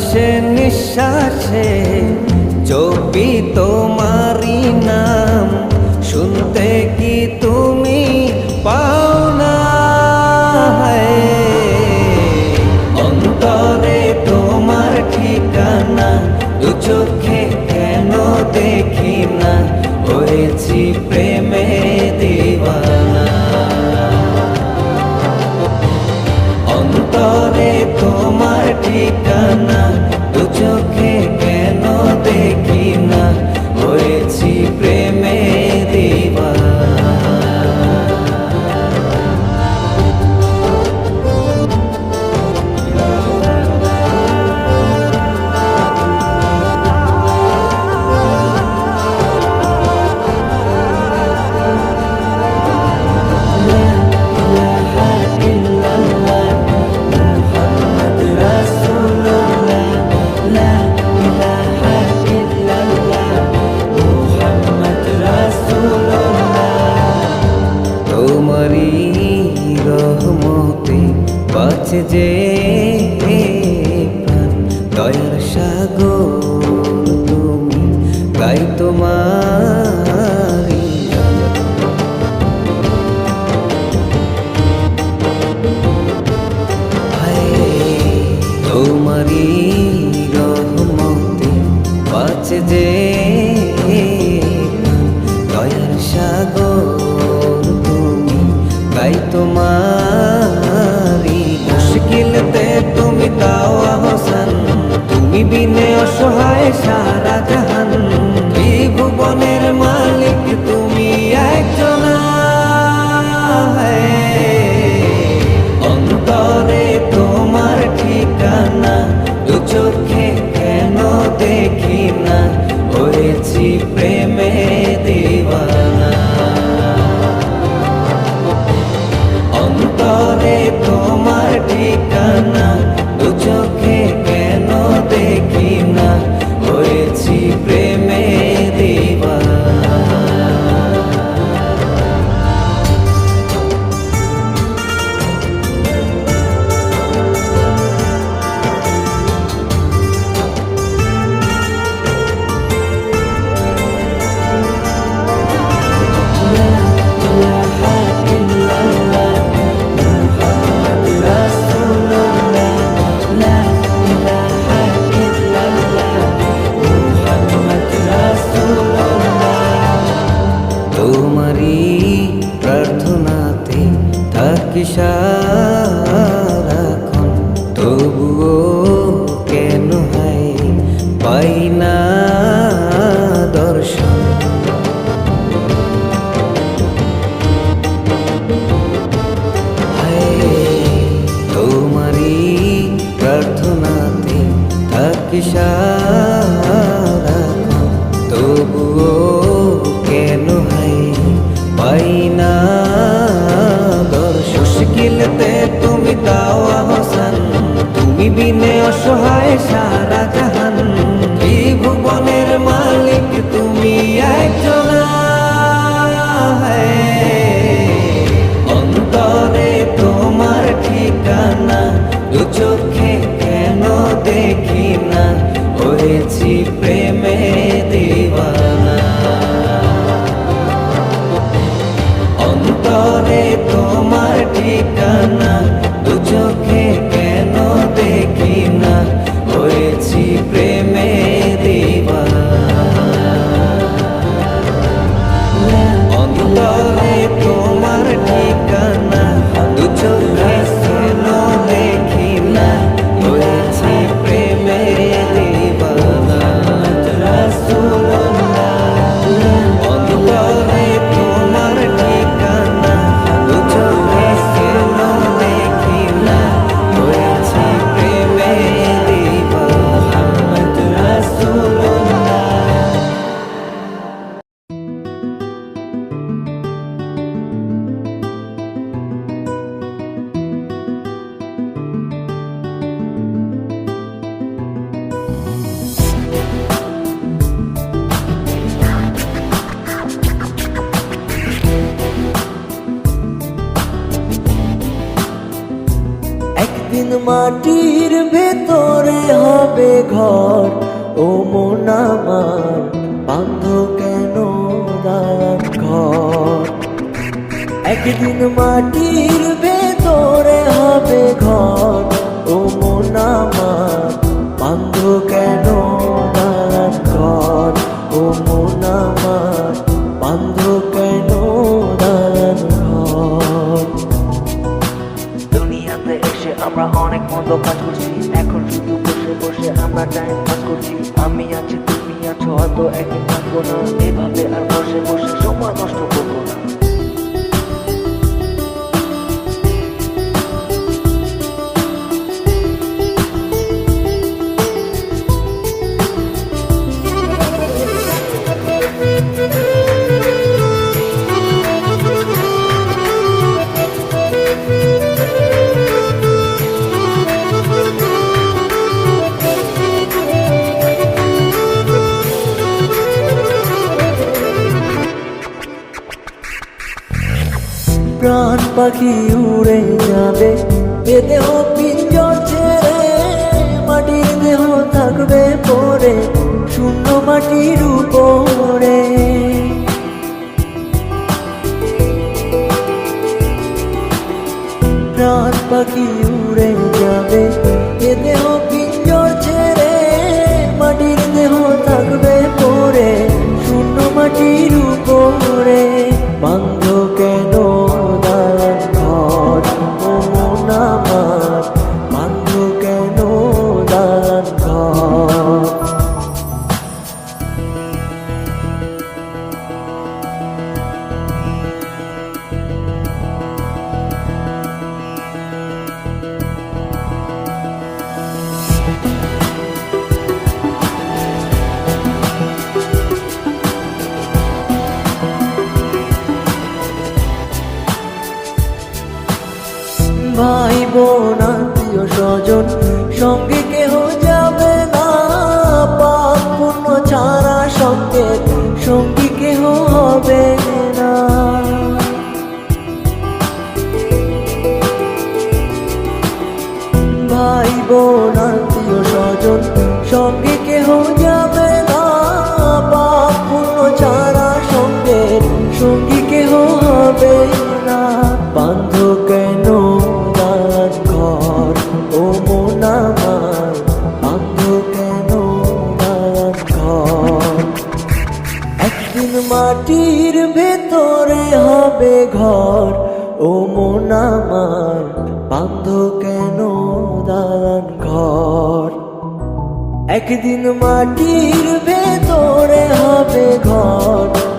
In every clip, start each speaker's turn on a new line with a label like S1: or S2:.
S1: নিঃশ্বাসে নিঃশ্বাসে চবি তোমারি নাম। শুনতে কি তুমি পাও না অন্তরে তোমার ঠিকানা, দু চোখে কেন দেখি না? হয়েছি প্রেমে দেওয়ানা। অন্তরে তোমার ঠিকানা দয়ার সাগর তুমি তাই তোমারি মুশকিলতে তুমি তাও আহসান। তুমি বিনে অসহায় সারা জাহান থাকি তবুও কেন হাই পাই না মুশকিলতে তুমি তাও আহসান তুমি বিনে অসহায় সার।
S2: মাটির ভেতরে হবে ঘর। ও মন বান্ধ কেন ঘর? একদিন মাটির ভেতরে হবে ঘর।
S3: টাইম পাস করছি, আমি আছি, তুমি আছো, হয়তো একদিন থাকব না। এভাবে আর বসে বসে সময় নষ্ট
S2: পাখি উড়ে যাবে। এ দেহ পিঞ্জর ছেড়ে মাটির দেহ থাকবে পরে, শূন্য মাটির উপরে। প্রাণ পাখি উড়ে যাবে এ দেহ পিঞ্জর ছেড়ে মাটির দেহ থাকবে পরে, শূন্য মাটির উপরে। সঙ্গে কেহ যা একদিন মাটির ভেতরে হবে ঘর।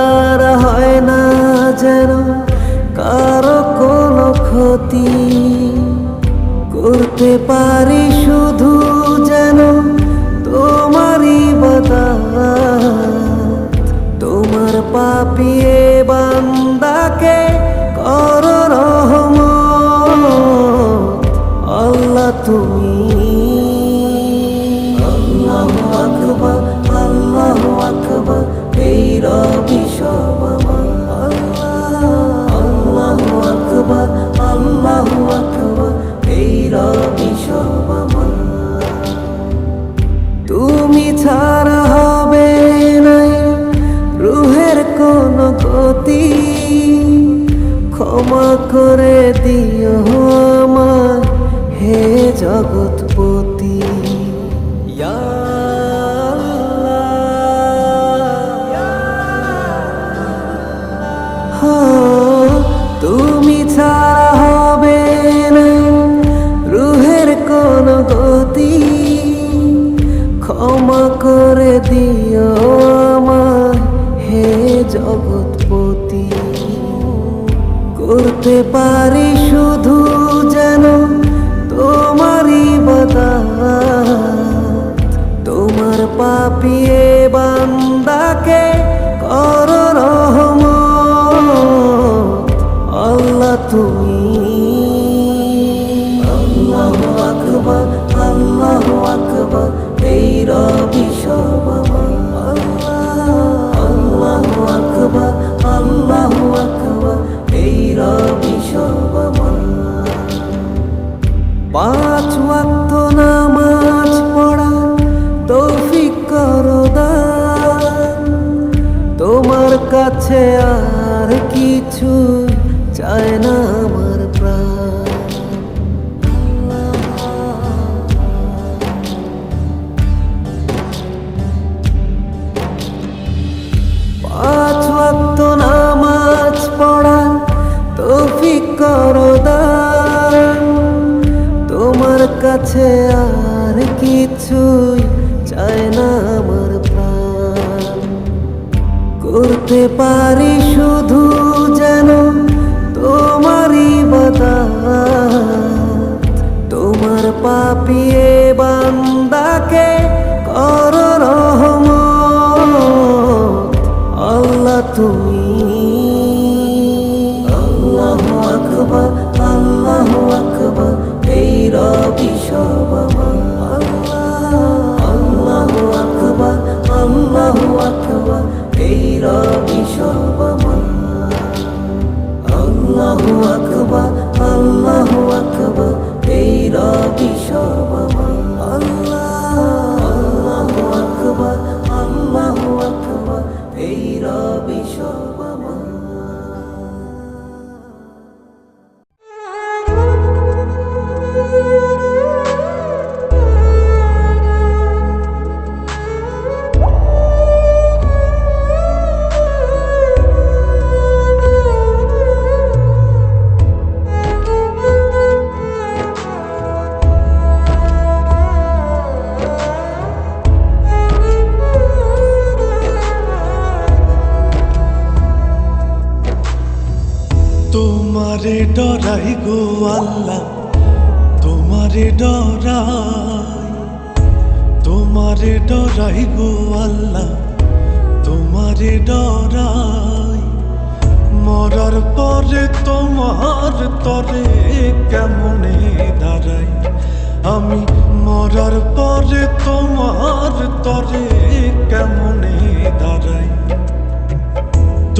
S2: তার হয় না যেন কারও কোনো ক্ষতি করতে পারি
S4: ক্ষমা করে দিও আমার। হে জগৎপতি করতে পারি শুধু করতে পারি শুধু যেন তোমারই বাতা তোমার পাপিয়ে বান্দাকে কর রহম আল্লাহ তুমি আল্লাহ আকবর এই রবি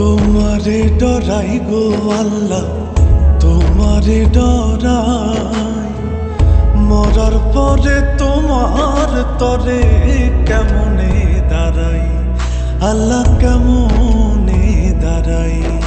S5: তোমারে ডরাই গো আল্লাহ, তোমারে ডরাই। মরার পরে তোমার তরে কেমনে দাঁড়াই? আল্লাহ কেমনে দাঁড়াই?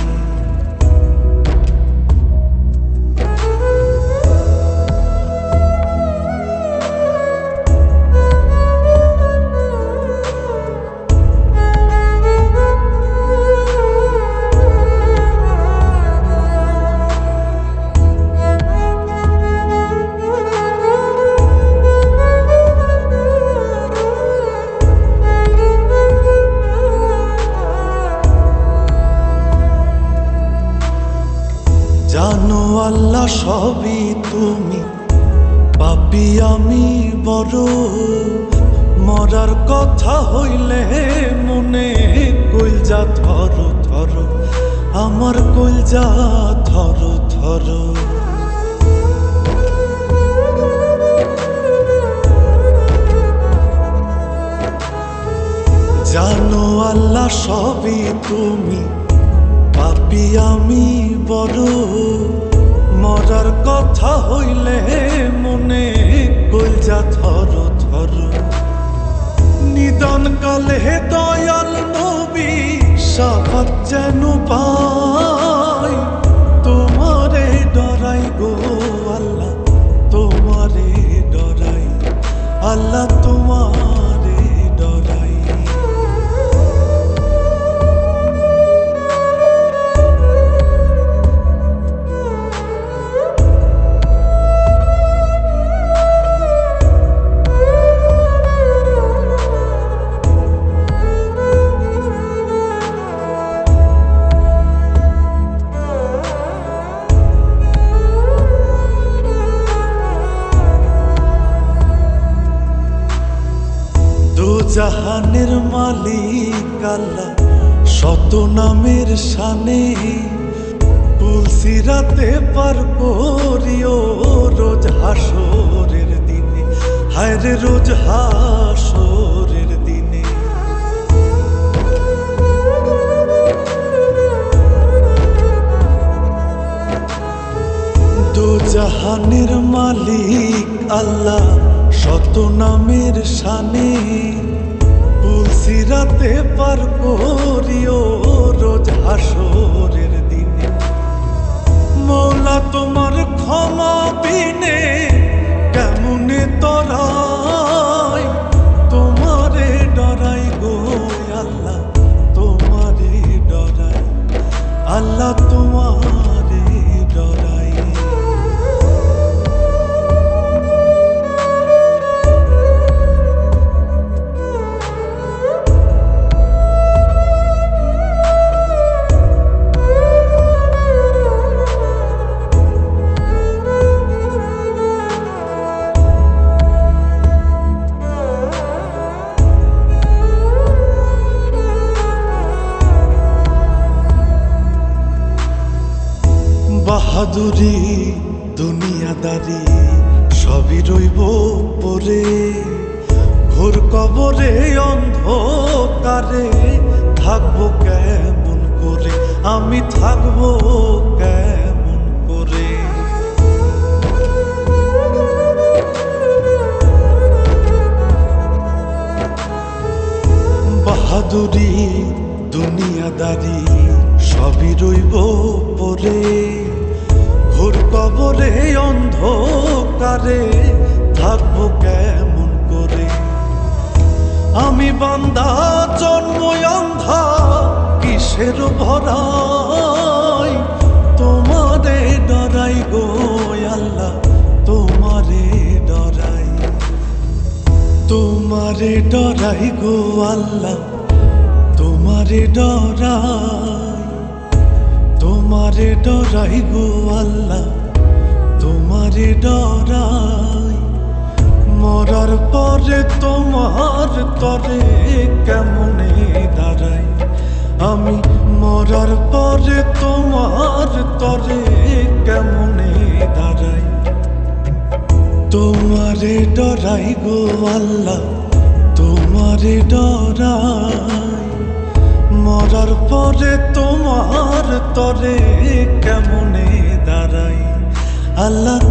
S5: জানো আল্লাহ সবই তুমি। পাপি আমি বড়। মরার কথা হইলে মনে কইলজা থর থর আমার কইলজা থর থর জানো আল্লাহ সবই তুমি। পাপি আমি বড়, মরার কথা হইলে মনে কইলজা থর থর। নিদান কালে দয়াল নবী, সাফাত যেন পাই। তোমারে ডরাই গো আল্লাহ, তোমারে ডরাই। আল্লাহ তোমারে শানে তুলসিরাতে পার করিও রোজ হাসরের দিনে। মৌলা তোমার ক্ষমা বিনে কেমনে তরাই বাহাদুরি দুনিয়াদারি সবই রইব পরে ঘোর কবরে অন্ধকারে থাকব কেমন করে? আমি থাকব বান্দা জন্ম অন্ধা, কিসের ভরাই? তোমারে ডরাই গো আল্লাহ, তোমারে ডরাই। তোমারে ডরাই গো আল্লাহ, তোমারে ডরাই। তোমারে ডরাই গো আল্লাহ, তোমারে ডরাই। মরার পরে তোমার তরে কেমনে দাঁড়াই? আমি মরার পরে তোমার তরে কেমনে দাঁড়াই? তোমারে ডরাই গো আল্লাহ, তোমারে ডরাই। মরার পরে তোমার তরে কেমনে দাঁড়াই? আল্লাহ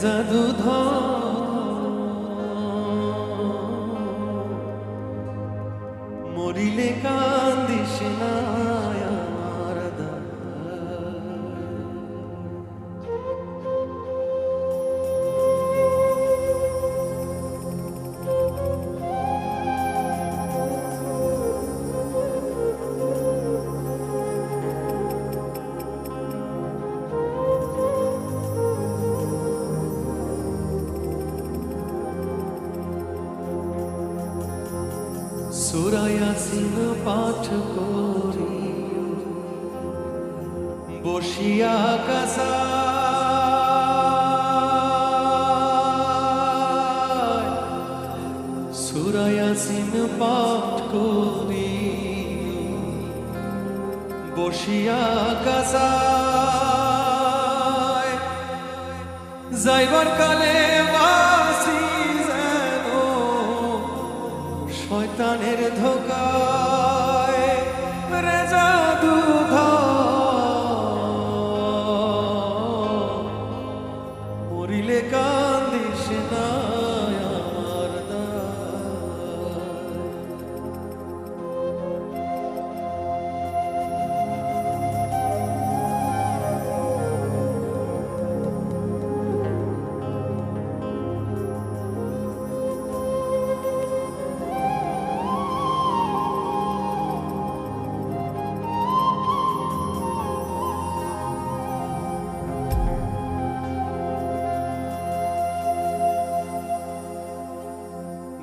S1: জাদুধর
S6: সুরায়াসিন পাঠ করি। বসিয়া কাসা যাইবার কালে বাসি যেন শয়তানের ধোকায়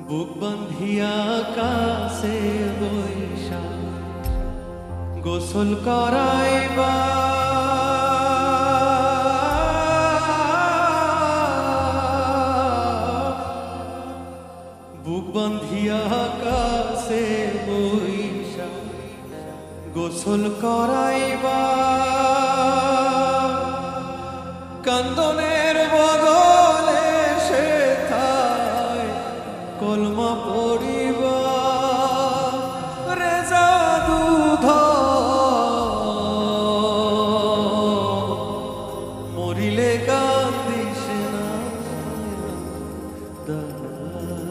S6: বুক বান্ধিয়া কাছে বৈশা গোসল করাইবা। বুক বান্ধিয়া কাছে বৈশা গোসল করাইবা। the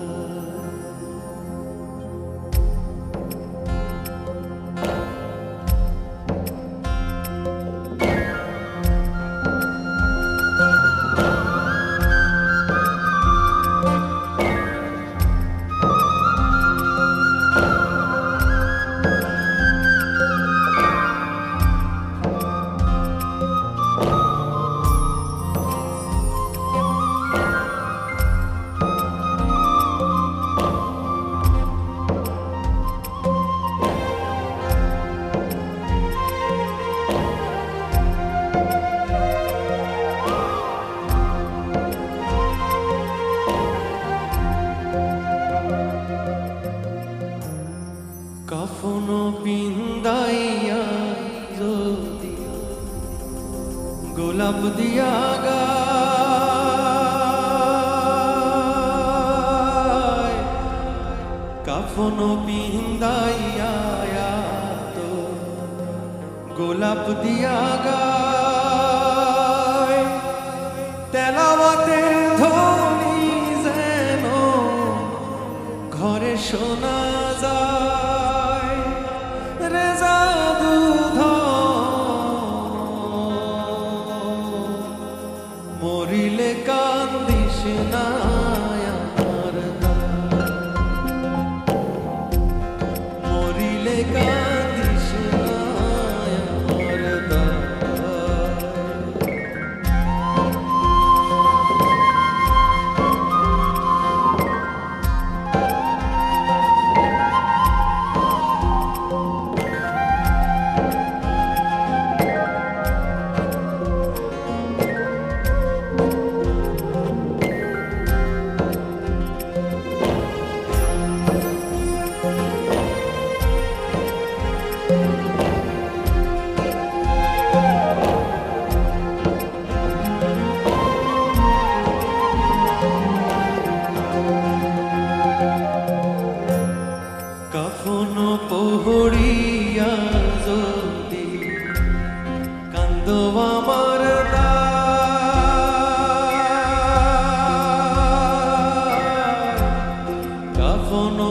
S6: পিন্দাইয়া যদি গোলাপ দিয়া গায় কাফন পিন্দাইয়া তো গোলাপ দিয়া গায় তেলাওয়াতের ধ্বনি যেন ঘরে শোনা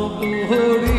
S6: কাফন